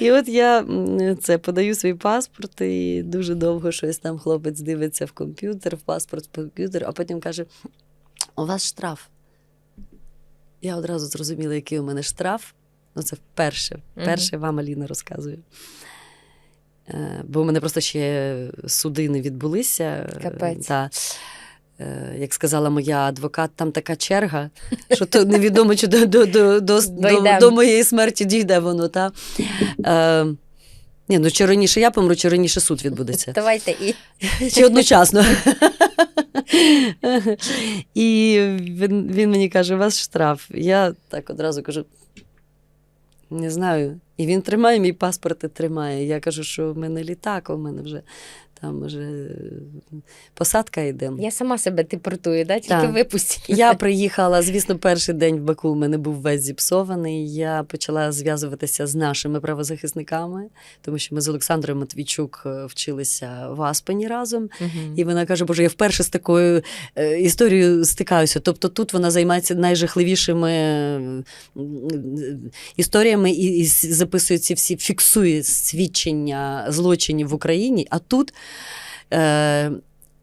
І от я це подаю свій паспорт, і дуже довго щось там хлопець дивиться в комп'ютер, в паспорт в комп'ютер, а потім каже: у вас штраф. Я одразу зрозуміла, який у мене штраф. Ну, це вперше. Вперше вам Аліна розказує. Е, Бо у мене просто ще суди не відбулися. Капець. Та, е, як сказала моя адвокат, там така черга, що то невідомо, чи до, до, до, до, до, до моєї смерті дійде воно. Та? Е, ні, ну чи раніше я помру, чи раніше суд відбудеться. Давайте і Чи одночасно. І він, він мені каже: у вас штраф. Я так одразу кажу. Не знаю. І він тримає мій паспорт і тримає. Я кажу, що в мене літак, у мене вже там вже посадка йде. я сама себе депортую, да? тільки випустіть. Я приїхала, звісно, перший день в Баку у мене був весь зіпсований. Я почала зв'язуватися з нашими правозахисниками, тому що ми з Олександрою Матвійчук е, вчилися в Аспені разом. Мгм. І вона каже: Боже, я вперше з такою е, історією стикаюся. Тобто тут вона займається найжахливішими е, історіями і записує ці всі, фіксує свідчення злочинів в Україні. А тут е,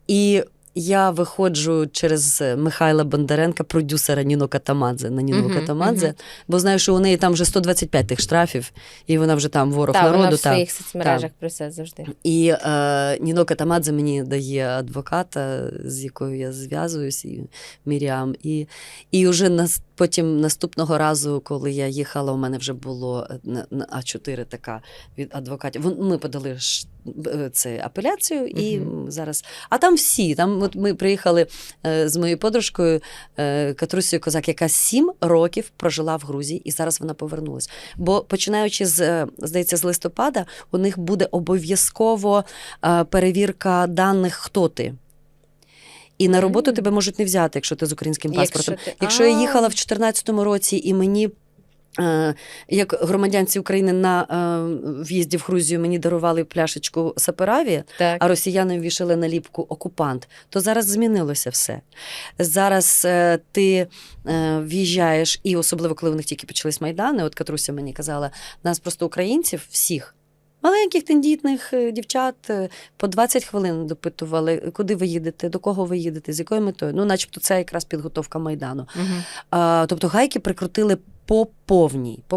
і я виходжу через Михайла Бондаренка, продюсера Ніно Катамадзе на Ніно Мгм, Катамадзе, мгм. бо знаю, що у неї там вже 125 тих штрафів, і вона вже там ворог вона народу. в та. своїх соцмережах про це завжди. І е, Ніно Катамадзе мені дає адвоката, з якою я зв'язуюсь, і Міріам. І, і вже нас, потім наступного разу, коли я їхала, у мене вже було е, на, на А4 така від адвокатів. Вон- Ми подали це апеляцію, і м, зараз. А там всі. Там от ми приїхали е, з моєю подружкою е, Катрусею Козак, яка сім років прожила в Грузії, і зараз вона повернулась. Бо починаючи з е, здається, з листопада, у них буде обов'язково е, перевірка даних, хто ти. І на роботу тебе можуть не взяти, якщо ти з українським паспортом. Якщо ти- Якщо я їхала в 2014 році і мені. Е, Як громадянці України на е, в'їзді в Грузію мені дарували пляшечку сапераві, Так. а росіяни ввішали наліпку окупант, то зараз змінилося все. Зараз е, ти в'їжджаєш, і особливо коли в них тільки почались майдани, от Катруся мені казала, нас просто українців всіх. Маленьких тендітних е, дівчат е, по 20 хвилин допитували, куди ви їдете, до кого ви їдете, з якою метою. Ну, начебто, це якраз підготовка майдану. Угу. А, тобто гайки прикрутили по повній.